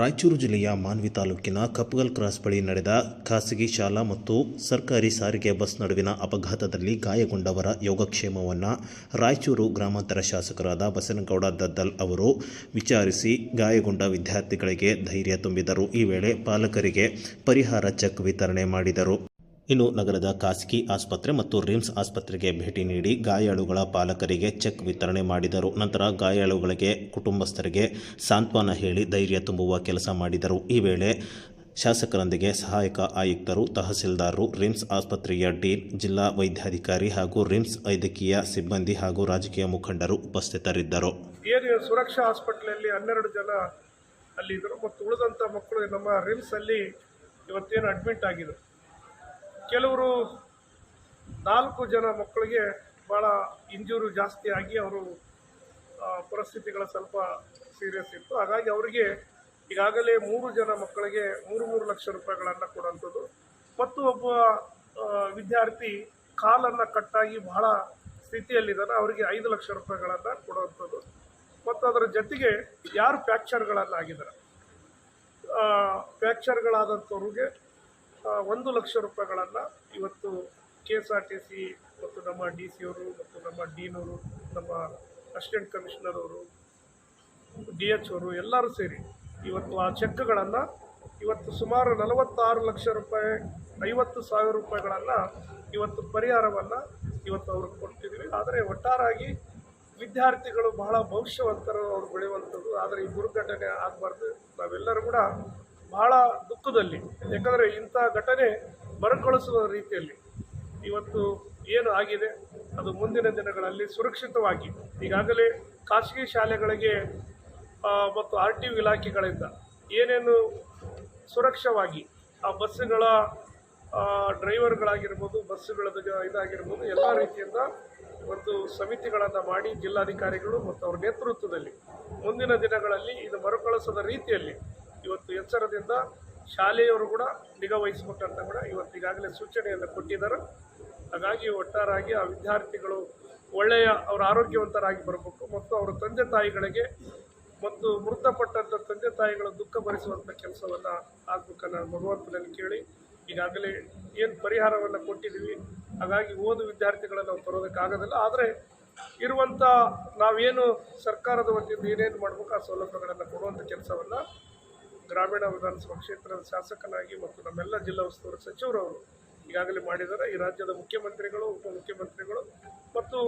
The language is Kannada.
ರಾಯಚೂರು ಜಿಲ್ಲೆಯ ಮಾನ್ವಿ ತಾಲೂಕಿನ ಕಪ್ಗಲ್ ಕ್ರಾಸ್ ಬಳಿ ನಡೆದ ಖಾಸಗಿ ಶಾಲಾ ಮತ್ತು ಸರ್ಕಾರಿ ಸಾರಿಗೆ ಬಸ್ ನಡುವಿನ ಅಪಘಾತದಲ್ಲಿ ಗಾಯಗೊಂಡವರ ಯೋಗಕ್ಷೇಮವನ್ನು ರಾಯಚೂರು ಗ್ರಾಮಾಂತರ ಶಾಸಕರಾದ ಬಸನಗೌಡ ದದ್ದಲ್ ಅವರು ವಿಚಾರಿಸಿ ಗಾಯಗೊಂಡ ವಿದ್ಯಾರ್ಥಿಗಳಿಗೆ ಧೈರ್ಯ ತುಂಬಿದರು. ಈ ವೇಳೆ ಪಾಲಕರಿಗೆ ಪರಿಹಾರ ಚೆಕ್ ವಿತರಣೆ ಮಾಡಿದರು. ಇನ್ನು ನಗರದ ಖಾಸಗಿ ಆಸ್ಪತ್ರೆ ಮತ್ತು ರಿಮ್ಸ್ ಆಸ್ಪತ್ರೆಗೆ ಭೇಟಿ ನೀಡಿ ಗಾಯಾಳುಗಳ ಪಾಲಕರಿಗೆ ಚೆಕ್ ವಿತರಣೆ ಮಾಡಿದರು. ನಂತರ ಗಾಯಾಳುಗಳಿಗೆ ಕುಟುಂಬಸ್ಥರಿಗೆ ಸಾಂತ್ವನ ಹೇಳಿ ಧೈರ್ಯ ತುಂಬುವ ಕೆಲಸ ಮಾಡಿದರು. ಈ ವೇಳೆ ಶಾಸಕರೊಂದಿಗೆ ಸಹಾಯಕ ಆಯುಕ್ತರು, ತಹಸೀಲ್ದಾರರು, ರಿಮ್ಸ್ ಆಸ್ಪತ್ರೆಯ ಡೀನ್, ಜಿಲ್ಲಾ ವೈದ್ಯಾಧಿಕಾರಿ ಹಾಗೂ ರಿಮ್ಸ್ ವೈದ್ಯಕೀಯ ಸಿಬ್ಬಂದಿ ಹಾಗೂ ರಾಜಕೀಯ ಮುಖಂಡರು ಉಪಸ್ಥಿತರಿದ್ದರು. ಸುರಕ್ಷಾ ಆಸ್ಪತ್ರೆಯಲ್ಲಿ ಹನ್ನೆರಡು ಜನ ಅಲ್ಲಿದ್ದರು. ಮತ್ತು ಉಳಿದಂಥ ಮಕ್ಕಳು ನಮ್ಮ ರಿಮ್ಸಲ್ಲಿ ಇವತ್ತೇನು ಅಡ್ಮಿಟ್ ಆಗಿದ್ರು. ಕೆಲವರು ನಾಲ್ಕು ಜನ ಮಕ್ಕಳಿಗೆ ಭಾಳ ಇಂಜೂರು ಜಾಸ್ತಿ ಆಗಿ ಅವರು ಪರಿಸ್ಥಿತಿಗಳ ಸ್ವಲ್ಪ ಸೀರಿಯಸ್ ಇತ್ತು. ಹಾಗಾಗಿ ಅವರಿಗೆ ಈಗಾಗಲೇ ಮೂರು ಜನ ಮಕ್ಕಳಿಗೆ ಮೂರು ಮೂರು ಲಕ್ಷ ರೂಪಾಯಿಗಳನ್ನು ಕೊಡುವಂಥದ್ದು ಮತ್ತು ಒಬ್ಬ ವಿದ್ಯಾರ್ಥಿ ಕಾಲನ್ನು ಕಟ್ಟಾಗಿ ಬಹಳ ಸ್ಥಿತಿಯಲ್ಲಿದ್ದಾನೆ. ಅವರಿಗೆ ಐದು ಲಕ್ಷ ರೂಪಾಯಿಗಳನ್ನು ಕೊಡುವಂಥದ್ದು ಮತ್ತು ಅದರ ಜೊತೆಗೆ ಯಾರು ಫ್ಯಾಕ್ಚರ್ಗಳನ್ನು ಆಗಿದ್ದಾರೆ ಆ, ಒಂದು ಲಕ್ಷ ರೂಪಾಯಿಗಳನ್ನು ಇವತ್ತು K S R T C ಮತ್ತು ನಮ್ಮ ಡಿ ಸಿ ಅವರು ಮತ್ತು ನಮ್ಮ ಡೀನವರು, ನಮ್ಮ ಅಸಿಸ್ಟೆಂಟ್ ಕಮಿಷನರ್ ಅವರು, ಡಿ ಎಚ್ ಅವರು ಎಲ್ಲರೂ ಸೇರಿ ಇವತ್ತು ಆ ಚೆಕ್ಗಳನ್ನು ಇವತ್ತು ಸುಮಾರು ನಲವತ್ತಾರು ಲಕ್ಷ ರೂಪಾಯಿ, ಐವತ್ತು ಸಾವಿರ ರೂಪಾಯಿಗಳನ್ನು ಇವತ್ತು ಪರಿಹಾರವನ್ನು ಇವತ್ತು ಅವ್ರಿಗೆ ಕೊಡ್ತಿದ್ದೀವಿ ಆದರೆ ಒಟ್ಟಾರಾಗಿ ವಿದ್ಯಾರ್ಥಿಗಳು ಬಹಳ ಭವಿಷ್ಯವಂತರು ಅವ್ರು ಬೆಳೆಯುವಂಥದ್ದು. ಆದರೆ ಈ ದುರ್ಘಟನೆ ಆಗಬಾರ್ದು. ನಾವೆಲ್ಲರೂ ಕೂಡ ಬಹಳ ದುಃಖದಲ್ಲಿ ಯಾಕಂದರೆ ಇಂಥ ಘಟನೆ ಮರುಕಳಿಸುವ ರೀತಿಯಲ್ಲಿ ಇವತ್ತು ಏನು ಆಗಿದೆ, ಅದು ಮುಂದಿನ ದಿನಗಳಲ್ಲಿ ಸುರಕ್ಷಿತವಾಗಿ, ಈಗಾಗಲೇ ಖಾಸಗಿ ಶಾಲೆಗಳಿಗೆ ಮತ್ತು ಆರ್ ಟಿ ಇಲಾಖೆಗಳಿಂದ ಏನೇನು ಸುರಕ್ಷವಾಗಿ ಆ ಬಸ್ಸುಗಳ ಡ್ರೈವರ್ಗಳಾಗಿರ್ಬೋದು, ಬಸ್ಸುಗಳ ಇದಾಗಿರ್ಬೋದು, ಎಲ್ಲ ರೀತಿಯಿಂದ ಒಂದು ಸಮಿತಿಗಳನ್ನು ಮಾಡಿ ಜಿಲ್ಲಾಧಿಕಾರಿಗಳು ಮತ್ತು ಅವರ ನೇತೃತ್ವದಲ್ಲಿ ಮುಂದಿನ ದಿನಗಳಲ್ಲಿ ಇದು ಮರುಕಳಿಸದ ರೀತಿಯಲ್ಲಿ ಇವತ್ತು ಎಚ್ಚರದಿಂದ ಶಾಲೆಯವರು ಕೂಡ ನಿಗಾ ವಹಿಸಬೇಕಂತ ಕೂಡ ಇವತ್ತು ಈಗಾಗಲೇ ಸೂಚನೆಯನ್ನು ಕೊಟ್ಟಿದ್ದಾರೆ. ಹಾಗಾಗಿ ಒಟ್ಟಾರಾಗಿ ಆ ವಿದ್ಯಾರ್ಥಿಗಳು ಒಳ್ಳೆಯ ಅವರ ಆರೋಗ್ಯವಂತರಾಗಿ ಬರಬೇಕು ಮತ್ತು ಅವರ ತಂದೆ ತಾಯಿಗಳಿಗೆ ಮತ್ತು ಮೃತಪಟ್ಟಂಥ ತಂದೆ ತಾಯಿಗಳ ದುಃಖ ಭರಿಸುವಂಥ ಕೆಲಸವನ್ನು ಆಗ್ಬೇಕನ್ನ ಭಗವಂತನಲ್ಲಿ ಕೇಳಿ ಈಗಾಗಲೇ ಏನು ಪರಿಹಾರವನ್ನು ಕೊಟ್ಟಿದ್ದೀವಿ. ಹಾಗಾಗಿ ಓದು ವಿದ್ಯಾರ್ಥಿಗಳನ್ನು ನಾವು ತರೋದಕ್ಕಾಗೋದಿಲ್ಲ. ಆದರೆ ಇರುವಂಥ ನಾವೇನು ಸರ್ಕಾರದ ವತಿಯಿಂದ ಏನೇನು ಮಾಡಬೇಕು ಆ ಸೌಲಭ್ಯಗಳನ್ನು ಕೊಡುವಂಥ ಕೆಲಸವನ್ನು ಗ್ರಾಮೀಣ ವಿಧಾನಸಭಾ ಕ್ಷೇತ್ರದ ಶಾಸಕನಾಗಿ ಮತ್ತು ನಮ್ಮೆಲ್ಲ ಜಿಲ್ಲಾ ಉಸ್ತುವಾರಿ ಸಚಿವರವರು ಈಗಾಗಲೇ ಮಾಡಿದ್ದಾರೆ. ಈ ರಾಜ್ಯದ ಮುಖ್ಯಮಂತ್ರಿಗಳು, ಉಪಮುಖ್ಯಮಂತ್ರಿಗಳು ಮತ್ತು